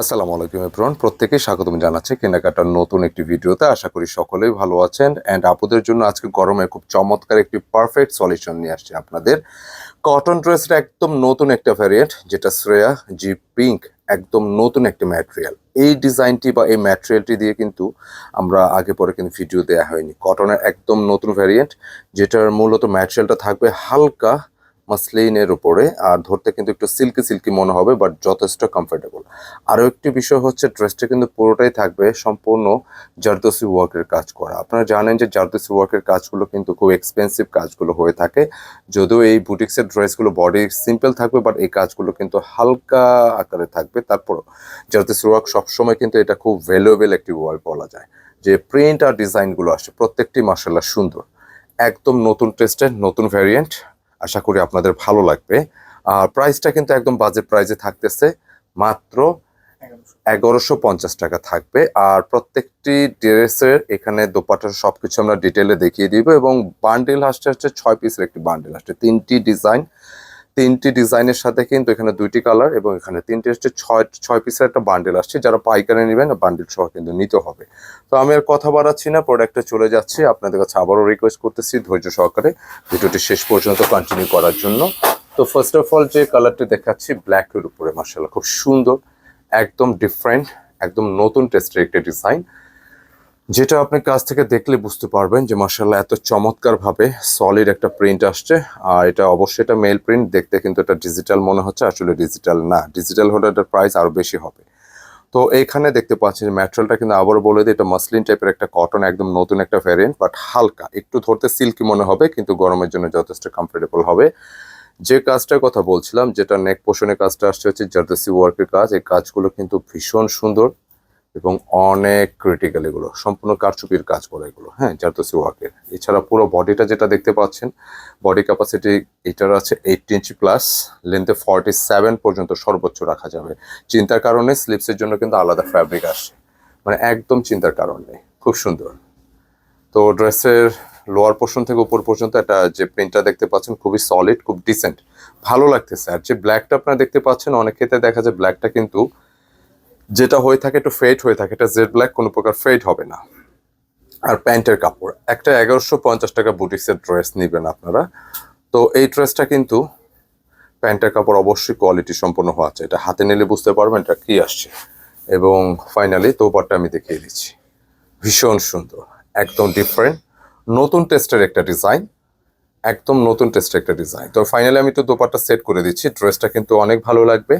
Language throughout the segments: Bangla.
আসসালামু আলাইকুম এপ্রন প্রত্যেকে স্বাগতম জানাচ্ছি কেনাকাটার নতুন একটি ভিডিওতে। আশা করি সকলেই ভালো আছেন। অ্যান্ড আপুদের জন্য আজকে গরমে খুব চমৎকার একটি পারফেক্ট সলিউশন নিয়ে আসছে আপনাদের। কটন ড্রেসটা একদম নতুন একটা ভ্যারিয়েন্ট যেটা শ্রেয়া জি পিঙ্ক, একদম নতুন একটা ম্যাটেরিয়াল এই ডিজাইনটি বা এই ম্যাটেরিয়ালটি দিয়ে কিন্তু আমরা আগে পরে কিন্তু ভিডিও দেওয়া হয়নি। কটনের একদম নতুন ভ্যারিয়েন্ট যেটার মূলত ম্যাটেরিয়ালটা থাকবে হালকা মাসলিনের উপরে, আর ধরতে কিন্তু একটু সিল্কি সিল্কি মনে হবে বাট যথেষ্ট কমফোর্টেবল আরও একটি বিষয় হচ্ছে ড্রেসটা কিন্তু পুরোটাই থাকবে সম্পূর্ণ জারদোসি ওয়ার্কের কাজ করা। আপনারা জানেন যে জারদোসি ওয়ার্কের কাজগুলো কিন্তু খুব এক্সপেন্সিভ কাজগুলো হয়ে থাকে। যদিও এই বুটিক্সের ড্রেসগুলো বডি সিম্পল থাকবে বাট এই কাজগুলো কিন্তু হালকা আকারে থাকবে। তারপরও জারদোসি ওয়ার্ক সবসময় কিন্তু এটা খুব ভ্যালুয়েবল একটি ওয়ার্ক বলা যায়। যে প্রিন্ট আর ডিজাইনগুলো আসে, প্রত্যেকটি মার্শাল্লাহ সুন্দর। একদম নতুন টেস্টের নতুন ভ্যারিয়েন্ট আশা করি আপনাদের ভালো লাগবে। আর প্রাইসটা কিন্তু একদম বাজেট প্রাইসে থাকতেছে, মাত্র এগারোশো পঞ্চাশ টাকা থাকবে। আর প্রত্যেকটি ড্রেসের এখানে দোপাটা সবকিছু আমরা ডিটেলে দেখিয়ে দিব এবং বান্ডেল আসছে হচ্ছে ছয় পিসের একটি বান্ডেল আসছে। তিনটি ডিজাইন তিনটি ডিজাইনের সাথে কিন্তু এখানে দুইটি কালার এবং এখানে তিনটি হচ্ছে ছয় ছয় পিসের একটা বান্ডেল আসছে, যারা পাইকারি নেবেন বান্ডেল সহ কিন্তু নিতে হবে। তো আমি আর কথা বাড়াচ্ছি না প্রোডাক্টে চলে যাচ্ছে। আপনাদের কাছে আবারও রিকোয়েস্ট করতেছি ধৈর্য সহকারে ভিডিওটি শেষ পর্যন্ত কন্টিনিউ করার জন্য। তো ফার্স্ট অফ অল যে কালারটি দেখাচ্ছি ব্ল্যাকের উপরে মার্শাল্লাহ খুব সুন্দর, একদম ডিফারেন্ট একদম নতুন টেস্টের একটি ডিজাইন যেটা আপনি কাছ থেকে দেখলে বুঝতে পারবেন যে মার্শাল্লাহ এত চমৎকার ভাবে সলিড একটা প্রিন্ট আসছে। আর এটা অবশ্যই এটা মেল প্রিন্ট দেখতে কিন্তু এটা ডিজিটাল মনে হচ্ছে, আসলে ডিজিটাল না। ডিজিটাল হলে এটার প্রাইস আরও বেশি হবে। তো এইখানে দেখতে পাচ্ছেন ম্যাটেরিয়ালটা কিন্তু আবার বলে দিই, এটা মাসলিন টাইপের একটা কটন একদম নতুন একটা ভ্যারিয়েন্ট বাট হালকা। একটু ধরতে সিল্কি মনে হবে, কিন্তু গরমের জন্য যথেষ্ট কমফোর্টেবল হবে। যে কাজটার কথা বলছিলাম, যেটা নেক পোষণের কাজটা আসছে হচ্ছে জারদসি ওয়ার্কের কাজ, এই কাজগুলো কিন্তু ভীষণ সুন্দর। এবং অনেক ক্রিটিক্যাল এগুলো, সম্পূর্ণ কারচুপির কাজ করে এগুলো হ্যাঁ জারদসি ওয়ার্কের এছাড়া পুরো বডিটা যেটা দেখতে পাচ্ছেন বডি ক্যাপাসিটি এটার আছে এইট ইঞ্চি প্লাস লেন্থে ফর্টি সেভেন পর্যন্ত সর্বোচ্চ রাখা যাবে। চিন্তার কারণে স্লিপসের জন্য কিন্তু আলাদা ফ্যাব্রিক আসছে মানে একদম চিন্তার কারণ নেই, খুব সুন্দর। তো ড্রেসের লোয়ার পোর্শন থেকে উপর পর্যন্ত একটা যে প্রিন্টটা দেখতে পাচ্ছেন, খুবই সলিড খুব ডিসেন্ট ভালো লাগতেছে। আর যে ব্ল্যাকটা আপনারা দেখতে পাচ্ছেন, অনেক ক্ষেত্রে দেখা যায় ব্ল্যাকটা কিন্তু যেটা হয়ে থাকে একটু ফেড হয়ে থাকে, এটা জেড ব্ল্যাক কোনো প্রকার ফেড হবে না। আর প্যান্টের কাপড়, একটা এগারোশো পঞ্চাশ টাকা বুটিক্সের ড্রেস নেবেন আপনারা। তো এই ড্রেসটা কিন্তু প্যান্টের কাপড় অবশ্যই কোয়ালিটি সম্পন্ন হওয়া আছে। এটা হাতে নিলে বুঝতে পারবেন এটা কী আসছে। এবং ফাইনালি তোপারটা আমি দেখিয়ে দিচ্ছি। ভীষণ সুন্দর, একদম ডিফারেন্ট নতুন টেস্টের একটা ডিজাইন একদম নতুন টেস্টের একটা ডিজাইন তো ফাইনালি আমি তো দোপারটা সেট করে দিচ্ছি ড্রেসটা কিন্তু অনেক ভালো লাগবে।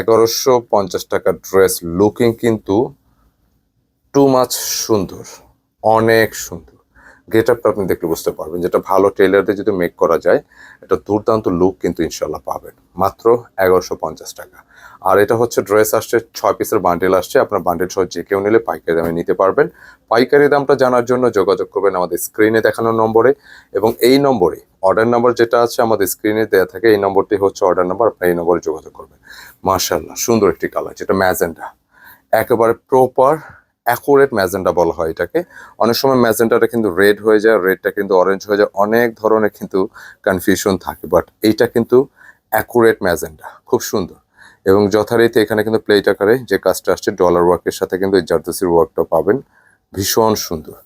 এগারোশো পঞ্চাশ টাকার ড্রেস লুকিং কিন্তু টু মাচ সুন্দর, অনেক সুন্দর। গেট আপটা আপনি দেখলে বুঝতে পারবেন যেটা ভালো টেলার দিয়ে যদি মেক করা যায় এটা দুর্দান্ত লুক কিন্তু ইনশাল্লাহ পাবেন। মাত্র এগারোশো পঞ্চাশ টাকা। আর এটা হচ্ছে ড্রেস আসছে, ছয় পিসের বান্ডেল আসছে। আপনার বান্ডেল সহ যে কেউ নিলে পাইকারি দামে নিতে পারবেন। পাইকারি দামটা জানার জন্য যোগাযোগ করবেন আমাদের স্ক্রিনে দেখানো নম্বরে এবং এই নম্বরে অর্ডার নাম্বার যেটা আছে আমাদের স্ক্রিনে দেওয়া থাকে, এই নম্বরটি হচ্ছে অর্ডার নাম্বার আপনার এই নম্বরে যোগাযোগ করবেন। মার্শাল্লাহ সুন্দর একটি কালার যেটা ম্যাজেন্ডা একেবারে প্রপার অ্যাকুরেট ম্যাজেন্ডা বলা হয় এটাকে। অনেক সময় ম্যাজেন্ডাটা কিন্তু রেড হয়ে যায় রেডটা কিন্তু অরেঞ্জ হয়ে যায়, অনেক ধরনের কিন্তু কনফিউশন থাকে। বাট এইটা কিন্তু অ্যাকুরেট ম্যাজেন্ডা খুব সুন্দর। এবং যথারীতি এখানে কিন্তু প্লেট আকারে যে কাজটা আসছে ডলার ওয়ার্কের সাথে কিন্তু জারদসির ওয়ার্কটা পাবেন। ভীষণ সুন্দর।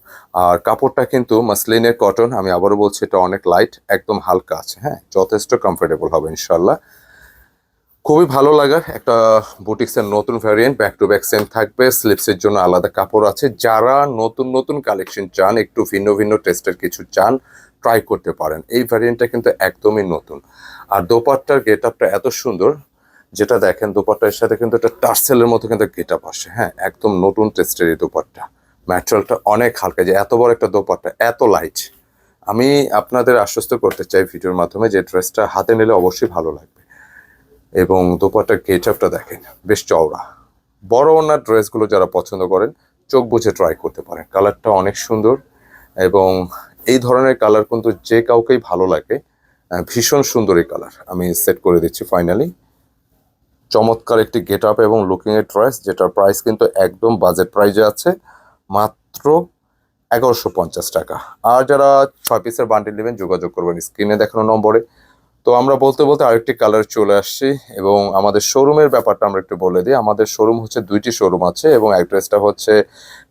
আর কাপড়টা কিন্তু মাসলিনের কটন আমি আবারও বলছি, এটা অনেক লাইট একদম হালকা আছে হ্যাঁ? যথেষ্ট কমফোর্টেবল হবে ইনশাল্লাহ খুবই ভালো লাগার একটা বুটিক্সের নতুন variant back to back same থাকবে স্লিপসের জন্য আলাদা কাপড় আছে। যারা নতুন নতুন কালেকশন চান, একটু ভিন্ন ভিন্ন টেস্টের কিছু চান ট্রাই করতে পারেন। এই ভ্যারিয়েন্টটা কিন্তু একদমই নতুন। আর দোপাট্টার গেট আপটা এত সুন্দর, যেটা দেখেন, দোপাট্টার সাথে কিন্তু একটা টার্সেলের মতো কিন্তু গেট আপ আসে হ্যাঁ? একদম নতুন টেস্টের এই দোপাট্টা। ম্যাটেরিয়ালটা অনেক হালকা, যে এত বড় একটা দোপাট্টা, এত লাইট আমি আপনাদের আশ্বস্ত করতে চাই ভিডিওর মাধ্যমে যে ড্রেসটা হাতে নিলে অবশ্যই ভালো লাগবে। এবং দোপাট্টার গেট আপটা দেখেন, বেশ চওড়া। বড় ওনার ড্রেসগুলো যারা পছন্দ করেন, চোখ বুঝে ট্রাই করতে পারেন। কালারটা অনেক সুন্দর এবং এই ধরনের কালার কিন্তু যে কাউকেই ভালো লাগে ভীষণ সুন্দর এই কালার আমি সেট করে দিচ্ছি ফাইনালি চমৎকার একটি গেট আপ এবং লুকিংয়ের ড্রেস যেটার প্রাইস কিন্তু একদম বাজেট প্রাইজে আছে। মাত্র এগারোশো পঞ্চাশ টাকা। আর যারা ছয় পিসের বান্ডিল নেবেন, যোগাযোগ করবেন স্ক্রিনে দেখানো নম্বরে। তো আমরা বলতে বলতে আরেকটি কালার চলে আসছি এবং আমাদের শোরুমের ব্যাপারটা আমরা একটু বলে দিই। আমাদের শোরুম হচ্ছে দুইটি শোরুম আছে এবং অ্যাড্রেসটা হচ্ছে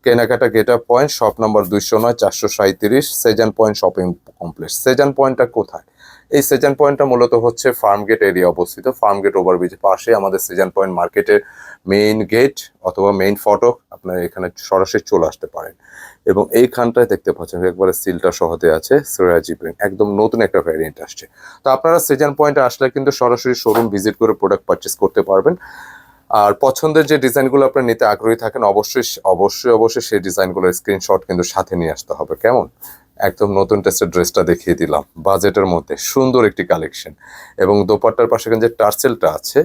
কেনাকাটা গেট পয়েন্ট শপ নম্বর দুইশো নয়, চারশো সাঁত্রিশ Sezan point shopping complex Sezan পয়েন্টটা কোথায়? এই সেজান পয়েন্টটা মূলত হচ্ছে ফার্ম গেট এরিয়া অবস্থিত। ফার্ম গেট ওভারব্রিজ পাশে আমাদের সেজান পয়েন্ট মার্কেটের মেইন গেট অথবা মেইন ফটক আপনার এখানে সরাসরি চলে আসতে পারেন। এবং এইখানটায় দেখতে পাচ্ছেন একবারে সিলটা সহতে আছে সিরাজি প্রিন্ট একদম নতুন একটা ভ্যারিয়েন্ট আসছে। তো আপনারা সেজান পয়েন্টে আসলে কিন্তু সরাসরি শোরুম ভিজিট করে প্রোডাক্ট পারচেস করতে পারবেন। আর পছন্দের যে ডিজাইনগুলো আপনার নিতে আগ্রহী থাকেন, অবশ্যই অবশ্যই অবশ্যই সেই ডিজাইনগুলোর স্ক্রিনশট কিন্তু সাথে নিয়ে আসতে হবে। কেমন? একদম নতুন টেস্টের ড্রেসটা দেখিয়ে দিলাম। বাজেটের মধ্যে সুন্দর একটি কালেকশন এবং দোপাট্টার পাশে কিন্তু যে টার্সেলটা আছে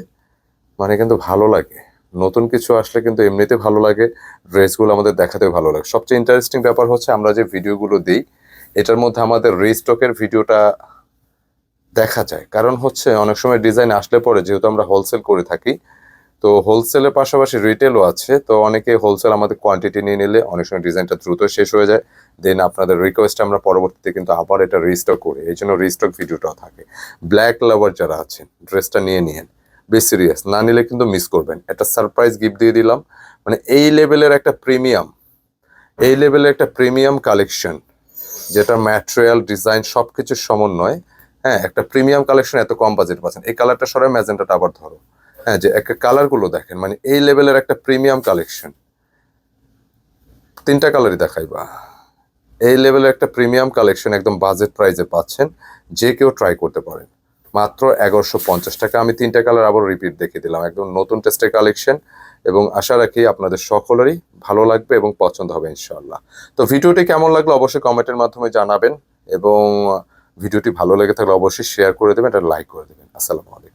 মানে কিন্তু ভালো লাগে। নতুন কিছু আসলে কিন্তু এমনিতে ভালো লাগে, ড্রেসগুলো আমাদের দেখাতে ভালো লাগে। সবচেয়ে ইন্টারেস্টিং ব্যাপার হচ্ছে আমরা যে ভিডিওগুলো দিই, এটার মধ্যে আমাদের রিস্টকের ভিডিওটা দেখা যায়। কারণ হচ্ছে অনেক সময় ডিজাইন আসলে পরে যেহেতু আমরা হোলসেল করে থাকি তো হোলসেলের পাশাপাশি রিটেলও আছে। তো অনেকে হোলসেল আমাদের কোয়ান্টিটি নিয়ে নিলে অনেক সময় ডিজাইনটা দ্রুত শেষ হয়ে যায়। দেন আপনাদের রিকোয়েস্ট আমরা পরবর্তীতে কিন্তু আবার এটা রিস্টক করি। এই জন্য রিস্টক ভিডিওটাও থাকে। ব্ল্যাক লাভার যারা আছেন ড্রেসটা নিয়ে নিয়েন। বেশ সিরিয়াস না নিলে কিন্তু মিস করবেন। একটা সারপ্রাইজ গিফট দিয়ে দিলাম। মানে এই লেভেলের একটা প্রিমিয়াম এই লেভেলের একটা প্রিমিয়াম কালেকশন যেটা ম্যাটেরিয়াল ডিজাইন সব কিছুর সমন্বয় হ্যাঁ একটা প্রিমিয়াম কালেকশন এত কম বাজেট পাচ্ছেন। এই কালারটা সরাই ম্যাজেন্টাটা আবার ধরো। হ্যাঁ যে একটা কালারগুলো দেখেন মানে এই লেভেলের একটা প্রিমিয়াম কালেকশন তিনটা কালারই দেখাইবা এই লেভেলের একটা প্রিমিয়াম কালেকশন একদম বাজেট প্রাইসে পাচ্ছেন, যে কেউ ট্রাই করতে পারেন। মাত্র এগারোশো পঞ্চাশ টাকা। আমি তিনটা কালার আবার রিপিট দেখে দিলাম, একদম নতুন টেস্টের কালেকশন এবং আশা রাখি আপনাদের সকলেরই ভালো লাগবে এবং পছন্দ হবে ইনশাল্লাহ তো ভিডিওটি কেমন লাগল অবশ্যই কমেন্টের মাধ্যমে জানাবেন এবং ভিডিওটি ভালো লেগে থাকলে অবশ্যই শেয়ার করে দেবেন এটা লাইক করে দেবেন। আসসালামু আলাইকুম।